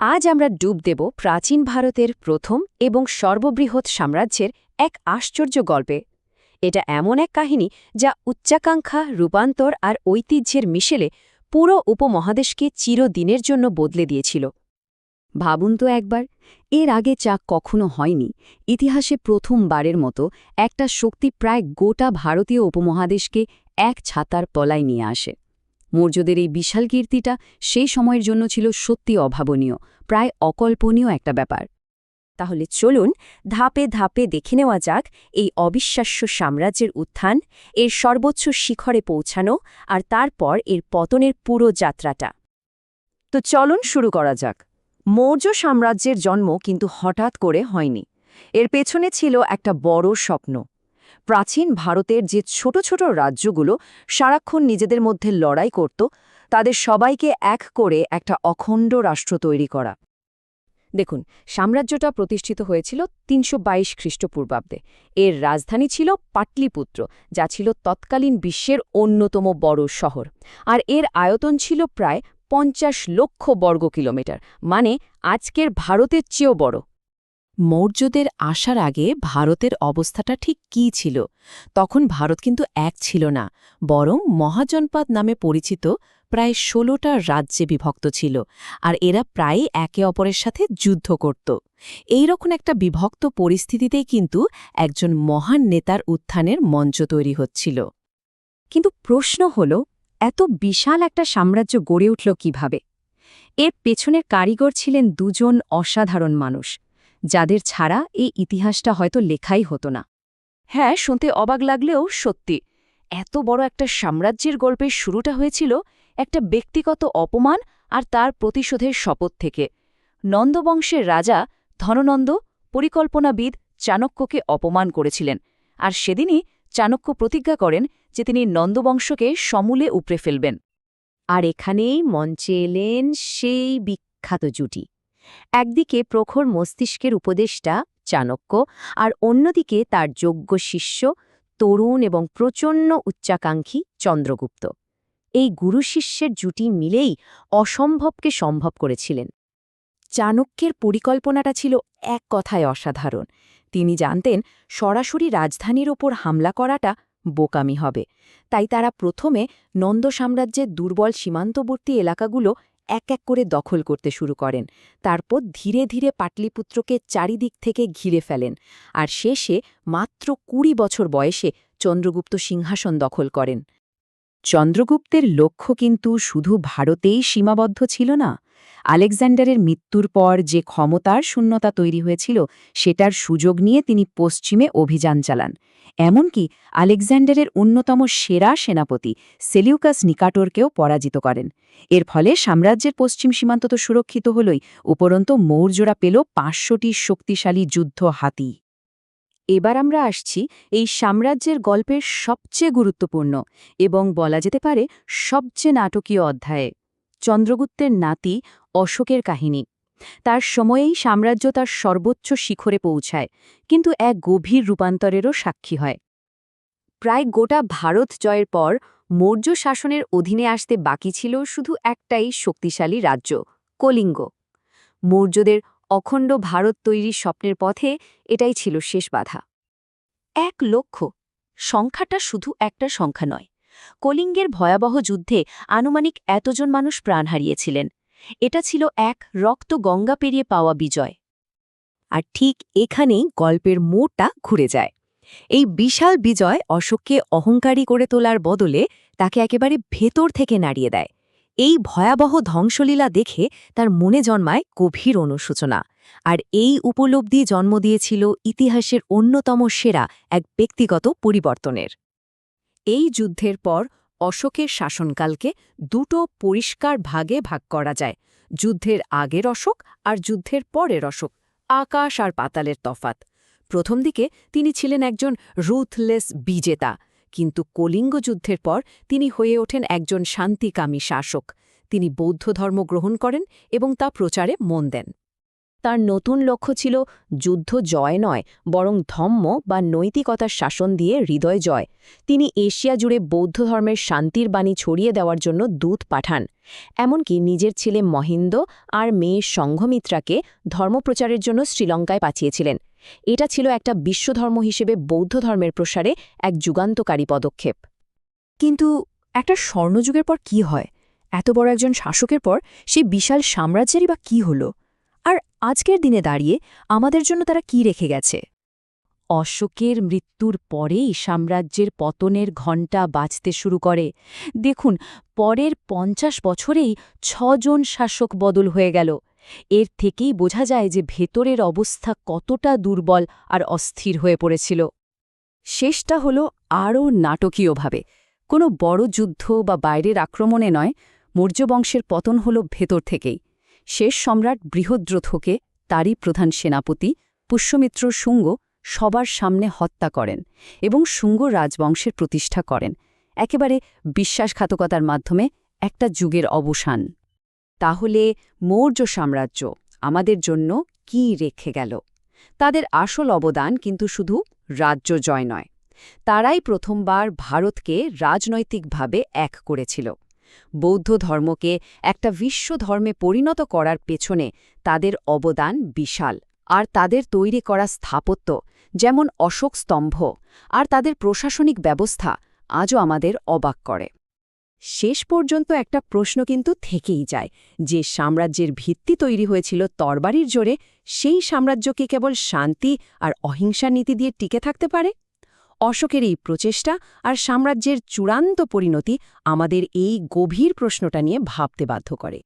আজ আমরা ডুব দেব প্রাচীন ভারতের প্রথম এবং সর্ববৃহৎ সাম্রাজ্যের এক আশ্চর্য গল্পে। এটা এমন এক কাহিনী যা উচ্চাকাঙ্ক্ষা, রূপান্তর আর ঐতিহ্যের মিশেলে পুরো উপমহাদেশকে চিরদিনের জন্য বদলে দিয়েছিল। ভাবুন তো একবার, এর আগে চা কখনো হয়নি। ইতিহাসে প্রথমবারের মতো একটা শক্তি প্রায় গোটা ভারতীয় উপমহাদেশকে এক ছাতার তলায় নিয়ে আসে। মৌর্যদের এই বিশাল কীর্তিটা সেই সময়ের জন্য ছিল সত্যি অভাবনীয়, প্রায় অকল্পনীয় একটা ব্যাপার। তাহলে চলুন ধাপে ধাপে দেখে নেওয়া যাক এই অবিশ্বাস্য সাম্রাজ্যের উত্থান, এর সর্বোচ্চ শিখরে পৌঁছানো আর তারপর এর পতনের পুরো যাত্রাটা। তো চলুন শুরু করা যাক। মৌর্য সাম্রাজ্যের জন্ম কিন্তু হঠাৎ করে হয়নি। এর পেছনে ছিল একটা বড় স্বপ্ন। প্রাচীন ভারতের যে ছোট ছোট রাজ্যগুলো সারাক্ষণ নিজেদের মধ্যে লড়াই করত, তাদের সবাইকে এক করে একটা অখণ্ড রাষ্ট্র তৈরি করা। দেখুন, সাম্রাজ্যটা প্রতিষ্ঠিত হয়েছিল তিনশো বাইশ খ্রিস্টপূর্বাব্দে। এর রাজধানী ছিল পাটলিপুত্র, যা ছিল তৎকালীন বিশ্বের অন্যতম বড় শহর। আর এর আয়তন ছিল প্রায় পঞ্চাশ লক্ষ বর্গ কিলোমিটার মানে আজকের ভারতের চেয়েও বড়। মৌর্যদের আসার আগে ভারতের অবস্থাটা ঠিক কী ছিল? তখন ভারত কিন্তু এক ছিল না, বরং মহাজনপাদ নামে পরিচিত প্রায় ষোলোটা রাজ্যে বিভক্ত ছিল, আর এরা প্রায়ই একে অপরের সাথে যুদ্ধ করত। এই রকম একটা বিভক্ত পরিস্থিতিতেই কিন্তু একজন মহান নেতার উত্থানের মঞ্চ তৈরি হচ্ছিল। কিন্তু প্রশ্ন হল, এত বিশাল একটা সাম্রাজ্য গড়ে উঠল কীভাবে? এর পেছনের কারিগর ছিলেন দুজন অসাধারণ মানুষ যাদের ছাড়া এই ইতিহাসটা হয়তো লেখাই হতো না। হ্যাঁ শুনতে অবাক লাগলেও সত্যি, এত বড় একটা সাম্রাজ্যের গল্পের শুরুটা হয়েছিল একটা ব্যক্তিগত অপমান আর তার প্রতিশোধের শপথ থেকে। নন্দবংশের রাজা ধননন্দ পরিকল্পনাবিদ চাণক্যকে অপমান করেছিলেন আর সেদিনই চাণক্য প্রতিজ্ঞা করেন যে তিনি নন্দবংশকে সমূলে উপড়ে ফেলবেন। আর এখানেই মঞ্চে এলেন সেই বিখ্যাত জুটি। একদিকে প্রখর মস্তিষ্কের উপদেষ্টা, চাণক্য, আর অন্যদিকে তার যোগ্য শিষ্য, তরুণ এবং প্রচণ্ড উচ্চাকাঙ্ক্ষী চন্দ্রগুপ্ত। এই গুরু শিষ্যের জুটি মিলেই অসম্ভবকে সম্ভব করেছিলেন। চাণক্যের পরিকল্পনাটা ছিল এক কথায় অসাধারণ। তিনি জানতেন সরাসরি রাজধানীর ওপর হামলা করাটা বোকামি হবে। তাই তারা প্রথমে নন্দ সাম্রাজ্যের দুর্বল সীমান্তবর্তী এলাকাগুলো এক এক করে দখল করতে শুরু করেন। তারপর ধীরে ধীরে পাটলিপুত্রকে চারিদিক থেকে ঘিরে ফেলেন। আর শেষে মাত্র কুড়ি বছর বয়সে চন্দ্রগুপ্ত সিংহাসন দখল করেন। চন্দ্রগুপ্তের লক্ষ্য কিন্তু শুধু ভারতেই সীমাবদ্ধ ছিল না। আলেকজান্ডারের মৃত্যুর পর যে ক্ষমতার শূন্যতা তৈরি হয়েছিল, সেটার সুযোগ নিয়ে তিনি পশ্চিমে অভিযান চালান। এমনকি আলেকজান্ডারের অন্যতম সেরা সেনাপতি সেলিউকাস নিকাটোরকেও পরাজিত করেন। এর ফলে সাম্রাজ্যের পশ্চিম সীমান্ত তো সুরক্ষিত হলই, উপরন্ত মৌর্যরা পেল পাঁচশোটি শক্তিশালী যুদ্ধ হাতি। এবার আমরা আসছি এই সাম্রাজ্যের গল্পের সবচেয়ে গুরুত্বপূর্ণ এবং বলা যেতে পারে সবচেয়ে নাটকীয় অধ্যায়ে, চন্দ্রগুপ্তের নাতি অশোকের কাহিনী। তার সময়েই সাম্রাজ্য তার সর্বোচ্চ শিখরে পৌঁছায়, কিন্তু এক গভীর রূপান্তরেরও সাক্ষী হয়। প্রায় গোটা ভারত জয়ের পর মৌর্য শাসনের অধীনে আসতে বাকি ছিল শুধু একটাই শক্তিশালী রাজ্য, কলিঙ্গ। মৌর্যদের অখণ্ড ভারত তৈরির স্বপ্নের পথে এটাই ছিল শেষ বাধা। এক লক্ষ, সংখ্যাটা শুধু একটা সংখ্যা নয়। কলিঙ্গের ভয়াবহ যুদ্ধে আনুমানিক এতজন মানুষ প্রাণ হারিয়েছিলেন। এটা ছিল এক রক্ত গঙ্গা পেরিয়ে পাওয়া বিজয়। আর ঠিক এখানেই গল্পের মোড়টা ঘুরে যায়। এই বিশাল বিজয় অশোককে অহংকারী করে তোলার বদলে তাকে একেবারে ভেতর থেকে নাড়িয়ে দেয়। এই ভয়াবহ ধ্বংসলীলা দেখে তার মনে জন্মায় গভীর অনুশোচনা। আর এই উপলব্ধি জন্ম দিয়েছিল ইতিহাসের অন্যতম সেরা এক ব্যক্তিগত পরিবর্তনের। এই যুদ্ধের পর অশোকের শাসনকালকে দুটো পরিষ্কার ভাগে ভাগ করা যায়, যুদ্ধের আগের অশোক আর যুদ্ধের পরের অশোক, আকাশ আর পাতালের তফাত। প্রথম দিকে তিনি ছিলেন একজন রুথলেস বিজেতা, কিন্তু কলিঙ্গ যুদ্ধের পর তিনি হয়ে ওঠেন একজন শান্তিকামী শাসক। তিনি বৌদ্ধ ধর্ম গ্রহণ করেন এবং তা প্রচারে মন দেন। তার নতুন লক্ষ্য ছিল যুদ্ধ জয় নয়, বরং ধম্ম বা নৈতিকতার শাসন দিয়ে হৃদয় জয়। তিনি এশিয়া জুড়ে বৌদ্ধ ধর্মের শান্তির বাণী ছড়িয়ে দেওয়ার জন্য দূত পাঠান। এমনকি নিজের ছেলে মহিন্দ আর মেয়ে সংঘমিত্রাকে ধর্মপ্রচারের জন্য শ্রীলঙ্কায় পাঠিয়েছিলেন। এটা ছিল একটা বিশ্বধর্ম হিসেবে বৌদ্ধ ধর্মের প্রসারে এক যুগান্তকারী পদক্ষেপ। কিন্তু একটা স্বর্ণযুগের পর কি হয়? এত বড় একজন শাসকের পর সেই বিশাল সাম্রাজ্যেরই বা কি হল? আর আজকের দিনে দাঁড়িয়ে আমাদের জন্য তারা কি রেখে গেছে? অশোকের মৃত্যুর পরেই সাম্রাজ্যের পতনের ঘণ্টা বাজতে শুরু করে। দেখুন, পরের পঞ্চাশ বছরেই ছজন শাসক বদল হয়ে গেল। এর থেকেই বোঝা যায় যে ভেতরের অবস্থা কতটা দুর্বল আর অস্থির হয়ে পড়েছিল। শেষটা হল আরও নাটকীয়ভাবে। কোনো বড় যুদ্ধ বা বাইরের আক্রমণে নয়, মৌর্যবংশের পতন হল ভেতর থেকেই। শেষ সম্রাট বৃহদ্রথকে তারই প্রধান সেনাপতি পুষ্যমিত্র শুঙ্গ সবার সামনে হত্যা করেন এবং শুঙ্গ রাজবংশের প্রতিষ্ঠা করেন, একেবারে বিশ্বাসঘাতকতার মাধ্যমে একটা যুগের অবসান। তাহলে মৌর্য সাম্রাজ্য আমাদের জন্য কি রেখে গেল? তাদের আসল অবদান কিন্তু শুধু রাজ্য জয় নয়, তারাই প্রথমবার ভারতকে রাজনৈতিকভাবে এক করেছিল। বৌদ্ধ ধর্মকে একটা বিশ্ব ধর্মে পরিণত করার পেছনে তাদের অবদান বিশাল। আর তাদের তৈরি করা স্থাপত্য, যেমন অশোক স্তম্ভ, আর তাদের প্রশাসনিক ব্যবস্থা, আজও আমাদের অবাক করে। শেষ পর্যন্ত একটা প্রশ্ন কিন্তু থেকেই যায়, যে সাম্রাজ্যের ভিত্তি তৈরি হয়েছিল তরবারির জোরে, সেই সাম্রাজ্য কি কেবল শান্তি আর অহিংসার নীতি দিয়ে টিকে থাকতে পারে? অশোকের এই প্রচেষ্টা আর সাম্রাজ্যের চূড়ান্ত পরিণতি আমাদের এই গভীর প্রশ্নটা নিয়ে ভাবতে বাধ্য করে।